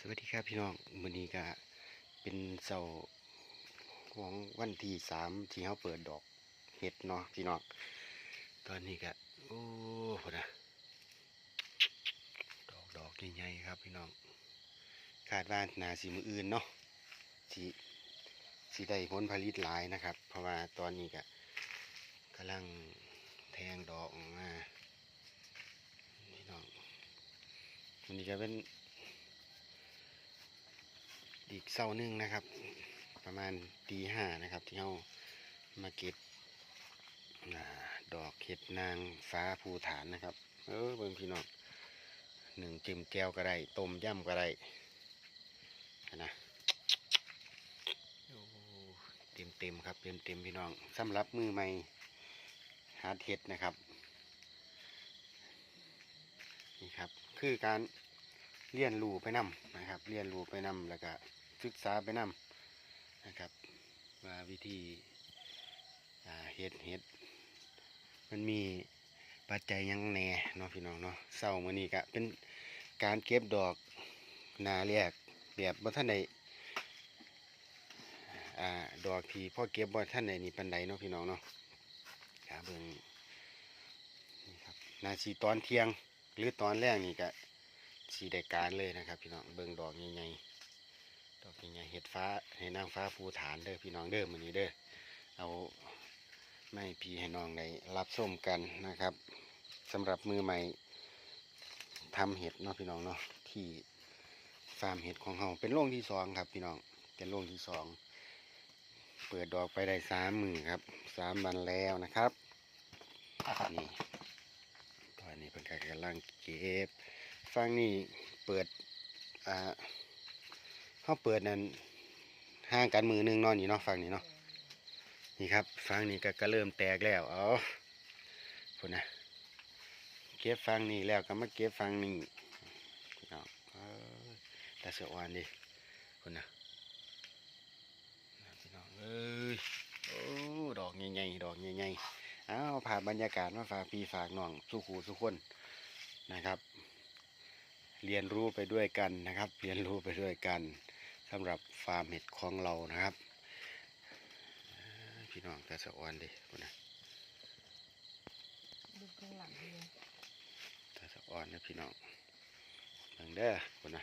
สวัสดีครับพี่น้องวันนี้ก็เป็นเสาของวันที่สามที่เขาเปิดดอกเห็ดเนาะพี่น้องตอนนี้ก็โอ้โหนะดอกดอกใหญ่ๆครับพี่น้องคาดว่านาสีมืออื่นเนาะสีสีได้ผลผลิตหลายนะครับ เพราะว่าตอนนี้ก็กำลังแทงดอกออกมาพี่น้องวันนี้ก็เป็น อีกเสาร์หนึ่งนะครับ ประมาณตีห้านะครับ ที่เรามาเก็บดอกเห็ดนางฟ้าภูฐานนะครับ เออเบิ่งพี่น้องหนึ่งจิ้มแก้วก็ได้ต้มย่ำก็ได้นะโอ้เต็มเต็มครับเต็มเต็มพี่น้องสำหรับมือใหม่หาเห็ดนะครับนี่ครับ คือการ เรียนรู้ไปนำนะครับเรียนรู้ไปนำแล้วก็ศึกษาไปนำนะครับว่าวิธีเฮ็ดเฮ็ดมันมีปัจจัยยังแหน่เนาะพี่น้องเนาะเศร้ามื้อนี้ก็เป็นการเก็บดอกนาแรกแบบบ่ทันได้อ่าดอกที่พ่อเก็บบ่ทันได้นี่ปานใดเนาะพี่น้องเนาะก็เบิ่งนี่ครับนาสีตอนเที่ยงหรือตอนแรกนี่ก็ สีได้การเลยนะครับ พี่น้องเบิ่งดอกใหญ่ๆดอกใหญ่ๆเห็ดฟ้าให้นางฟ้าภูฐานเด้อพี่น้องเด้อมือนี้เด้อเอาไม่พี่ให้น้องได้รับส้มกันนะครับสำหรับมือใหม่ทำเห็ดเนาะพี่น้องเนาะที่ฟาร์มเห็ดของเราเป็นโรงที่สองครับ พี่น้องเป็นโรงที่สองเปิดดอกไปได้สามมือครับสามวันแล้วนะครับนี่ตอนนี้เป็นการกำลังเก็บ ฟังนี่เปิดอ่าเขาเปิดนั่นห่างกันมือหนึงนอนนี่เนาะฝั่งนี้เนาะนี่ครับฝั่งนี้ก็ก็เริ่มแตกแล้วเอาพุ่นนะเก็บฝั่งนี้แล้วก็มาเก็บฝั่งนี้พี่น้องตาเสืออ่อนดิพุ่นนะนะพี่น้องเอ้ยโอ้ดอกใหญ่ๆดอกใหญ่ๆเอาผ่านบรรยากาศมาฝากพี่ฝากน้องสุขูสุขคนนะครับ เรียนรู้ไปด้วยกันนะครับ เรียนรู้ไปด้วยกันสำหรับฟาร์มเห็ดของเรานะครับ พี่น้องแต่สะออนดิคนนะดูข้างหลังเลยแต่สะออนนะพี่น้องเบิ่งเด้อคนนะ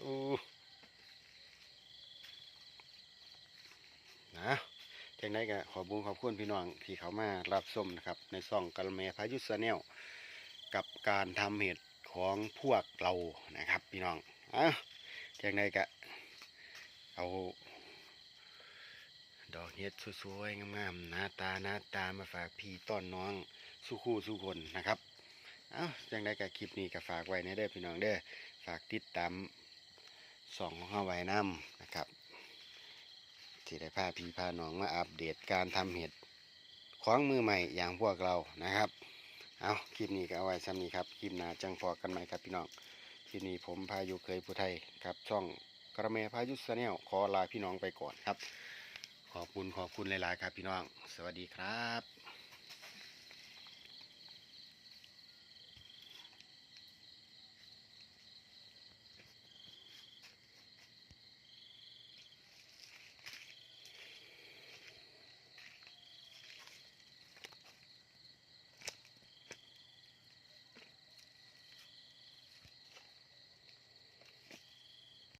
โอ้นะจังไดก็ขอบุญขอบคุณพี่น้องที่เขามารับชมนะครับ ในซ่องกะละแมพายุสแนลกับการทำเห็ด ของพวกเรานะครับ พี่น้องอะจังไดก็เอา ดอกเห็ดสวยๆงามๆหน้าตาหน้าตามาฝากพี่ต้อนน้องสู้คู่สู้คนนะครับเอาจังได้กับคลิปนี้ก็ฝากไว้ในเด้อพี่น้องเด้อฝากติดตามสองของเฮาไว้นํนะครับที่ได้พาพี่พาน้องมาอัปเดตการทำเห็ดของมือใหม่อย่างพวกเรานะครับ เอาคลิปนี้ก็เอาไว้ซ้ำนี้ครับคลิปหน้าจังพอกันใหม่ครับพี่น้องคลิปนี้ผมพายุเคยผู้ไทยครับช่องกระเมพายุสแนลขอลาพี่น้องไปก่อนครับ ขอบคุณขอบคุณหลาย ๆ ครับพี่น้อง สวัสดีครับ